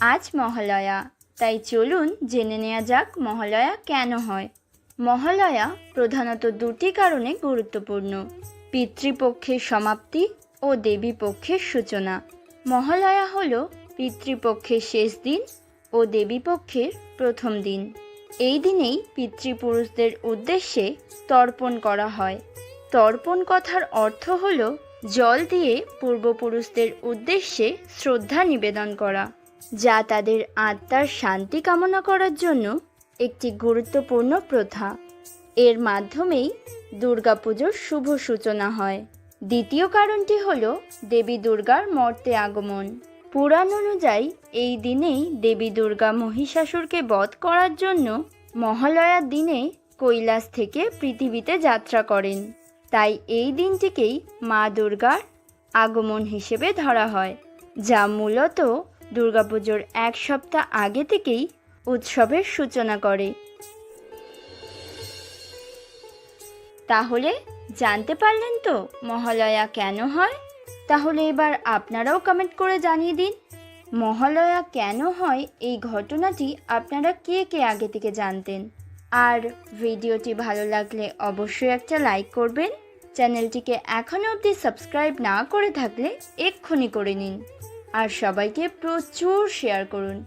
আজ মহালয়া। তাই চলুন জেনে নেওয়া যাক মহালয়া কেন হয়। মহালয়া প্রধানত দুটি কারণে গুরুত্বপূর্ণ। পিতৃপক্ষের সমাপ্তি ও দেবী পক্ষের সূচনা। মহালয়া হল পিতৃপক্ষের শেষ দিন ও দেবী পক্ষের প্রথম দিন। এই দিনেই পিতৃপুরুষদের উদ্দেশ্যে তর্পণ করা হয়। তর্পণ কথার অর্থ হল জল দিয়ে পূর্বপুরুষদের উদ্দেশ্যে শ্রদ্ধা নিবেদন করা। যা তাদের আত্মার শান্তি কামনা করার জন্য একটি গুরুত্বপূর্ণ প্রথা। এর মাধ্যমেই দুর্গাপুজোর শুভ সূচনা হয়। দ্বিতীয় কারণটি হল দেবী দুর্গার মর্তে আগমন। পুরাণ অনুযায়ী এই দিনেই দেবী দুর্গা মহিষাসুরকে বধ করার জন্য মহালয়ার দিনে কৈলাস থেকে পৃথিবীতে যাত্রা করেন। তাই এই দিনটিকেই মা দুর্গার আগমন হিসেবে ধরা হয়, যা মূলত দুর্গাপুজোর এক সপ্তাহ আগে থেকেই উৎসবের সূচনা করে। তাহলে জানতে পারলেন তো মহালয়া কেন হয়? তাহলে এবার আপনারাও কমেন্ট করে জানিয়ে দিন, মহালয়া কেন হয়? এই ঘটনাটি আপনারা কে কে আগে থেকে জানতেন? আর ভিডিওটি ভালো লাগলে অবশ্যই একটা লাইক করবেন, চ্যানেলটিকে এখনও অবধি সাবস্ক্রাইব না করে থাকলে এক্ষুনি করে নিন। আর সবাইকে প্রচুর শেয়ার করুন।